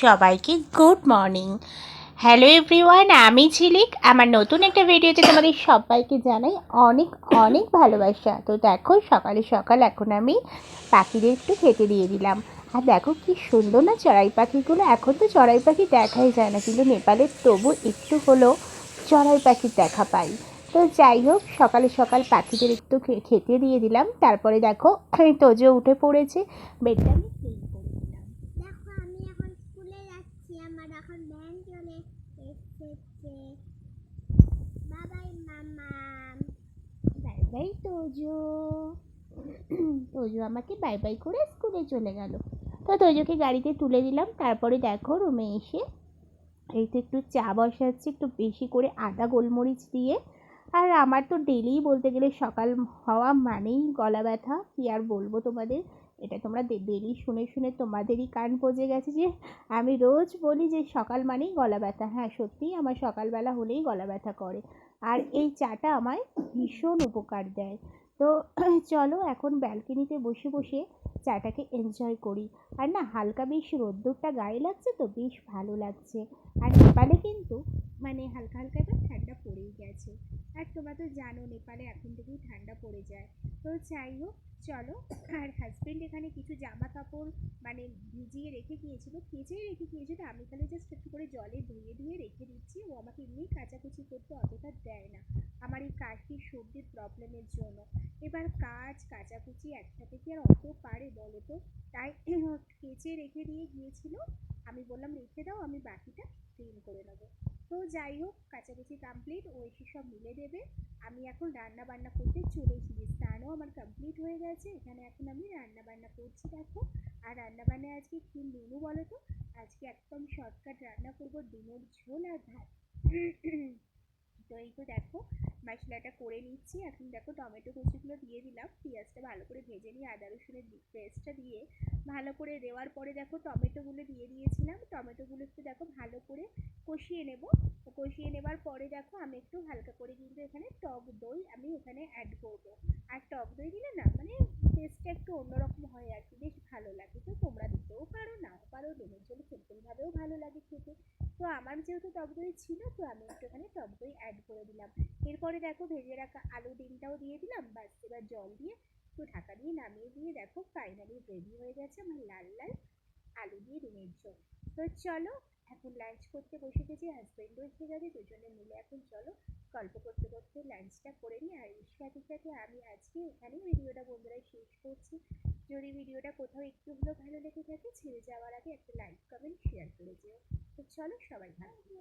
সবাইকে good morning. Hello everyone, আমি ঝিলিক। আমার নতুন একটা ভিডিওতে তোমাদের সবাইকে জানাই অনেক অনেক ভালোবাসা। তো দেখো, সকালে সকাল এখন আমি পাখিদের একটু খেতে দিয়ে দিলাম। আর দেখো কি সুন্দর না চড়াই পাখিগুলো। এখন তো চড়াই পাখি দেখাই যায় না, কিন্তু নেপালের তবু একটু হলেও চড়াই পাখির দেখা পাই। তো যাই হোক, সকালে সকাল পাখিদের একটু খেতে দিয়ে দিলাম। তারপরে দেখো, তোজো উঠে পড়েছে। বেডটা আমি ক্লিন করে দিলাম দেখো আমি এখন স্কুলে যাচ্ছি আমার এখন ভ্যান চলে এসেছে বাবাই মামা বাই বাই তোজো তোজো আমাকে বাই বাই করে স্কুলে চলে গেল। তো তোজোকে গাড়িতে তুলে দিলাম, তারপরে দেখো রুমে এসে এই তো একটু চা বসাচ্ছি, একটু বেশি করে আদা, গোলমরিচ দিয়ে। আর আমার তো ডেলিই বলতে গেলে সকাল হওয়া মানেই গলা ব্যথা, কী আর বলব তোমাদের? এটা তোমরা ডেলি শুনে শুনে তোমাদেরই কান পজে গেছে যে আমি রোজ বলি যে সকাল মানেই গলা ব্যথা। হ্যাঁ সত্যিই আমার সকালবেলা হলেই গলা ব্যথা করে। আর এই চাটা আমায় ভীষণ উপকার দেয়। তো চলো এখন ব্যালকনিতে বসে বসে চাটাকে এনজয় করি। আর না, হালকা বেশ রোদ্দুরটা গায়ে লাগছে তো, বেশ ভালো লাগছে। আর নেপালে কিন্তু মানে হালকা হালকা এবার ঠান্ডা পড়েই গেছে। আর তোমরা তো জানো, নেপালে এখন থেকেই ঠান্ডা পড়ে যায়। তো যাই হোক, চলো। আর হাজবেন্ড এখানে কিছু জামা কাপড় মানে ভিজিয়ে রেখে গিয়েছিল, কেচেই রেখে গিয়েছিল। আমি তাহলে জাস্ট একটু করে জলে ধুয়ে ধুয়ে রেখে দিচ্ছি। ও আমাকে এমনি কাচাকুচি করতে অতটা দেয় না। আমার এই কাশি সর্দির প্রবলেমের জন্য। এবার কাজ, কাচাকুচি একসাথে কি আর অত পারে বলো তো? তাই কেচে রেখে দিয়ে গিয়েছিল। আমি বললাম, রেখে দাও, আমি বাকিটা ক্লিন করে নেব। তো যাই হোক, কাচাকুচি কমপ্লিট ও এসে সব মিলে দেবে। আমি এখন রান্না বান্না করতে চলে এসেছি স্নানও আমার কমপ্লিট হয়ে গেছে। এখানে এখন আমি রান্না বান্না করছি, দেখো। আর রান্না বান্না আজকে কি মেনু বলো তো? আজকে একদম শর্টকাট রান্না করব ডিমের ঝোল আর ভাত। তো এই তো দেখো, মশলাটা করে নিচ্ছি। এখন দেখো টমেটো কুচিগুলো দিয়ে দিলাম। পেঁয়াজটা ভালো করে ভেজে নিয়ে আদা রসুনের পেস্টটা দিয়ে ভালো করে দেওয়ার পরে দেখো টমেটোগুলো দিয়ে দিয়েছিলাম। টমেটোগুলো একটু দেখো ভালো করে কষিয়ে নেব। কষিয়ে নেবার পরে দেখো আমি একটু হালকা করে কিন্তু এখানে টক দই আমি এখানে অ্যাড করব। আর টক দই দিলে না মানে টেস্টটা একটু অন্যরকম হয় আর কি। বেশ ভালো লাগে। তো তোমরা দিতেও পারো, নাও পারো। ডিমের জন্য সিম্পলভাবেও ভালো লাগে খেতে। তো আমার যেহেতু টক দই ছিল, তো আমি একটু এখানে টক দই অ্যাড করে দিলাম। এরপরে দেখো ভেজে রাখা আলু ডিমটাও দিয়ে দিলাম বাস এবার জল দিয়ে একটু ঢাকা দিয়ে নামিয়ে দিয়ে দেখো ফাইনালি রেডি হয়ে গেছে আমার লাল লাল আলু দিয়ে ডিমের ঝোল। তো চলো, এখন লাঞ্চ করতে বসে গেছি হাজব্যান্ডও এসে গেছে, দুজনে মিলে এখন চলো গল্প করতে করতে লাঞ্চটা করে নিই। আর এর সাথে সাথে আমি আজকে এখানেই ভিডিওটা বন্ধুরা শেষ করছি। যদি ভিডিওটা কোথাও একটু হলেও ভালো লেগে থাকে, ছেড়ে যাওয়ার আগে একটা লাইক কমেন্ট শেয়ার করে দিও তো চলো সবাই ভালো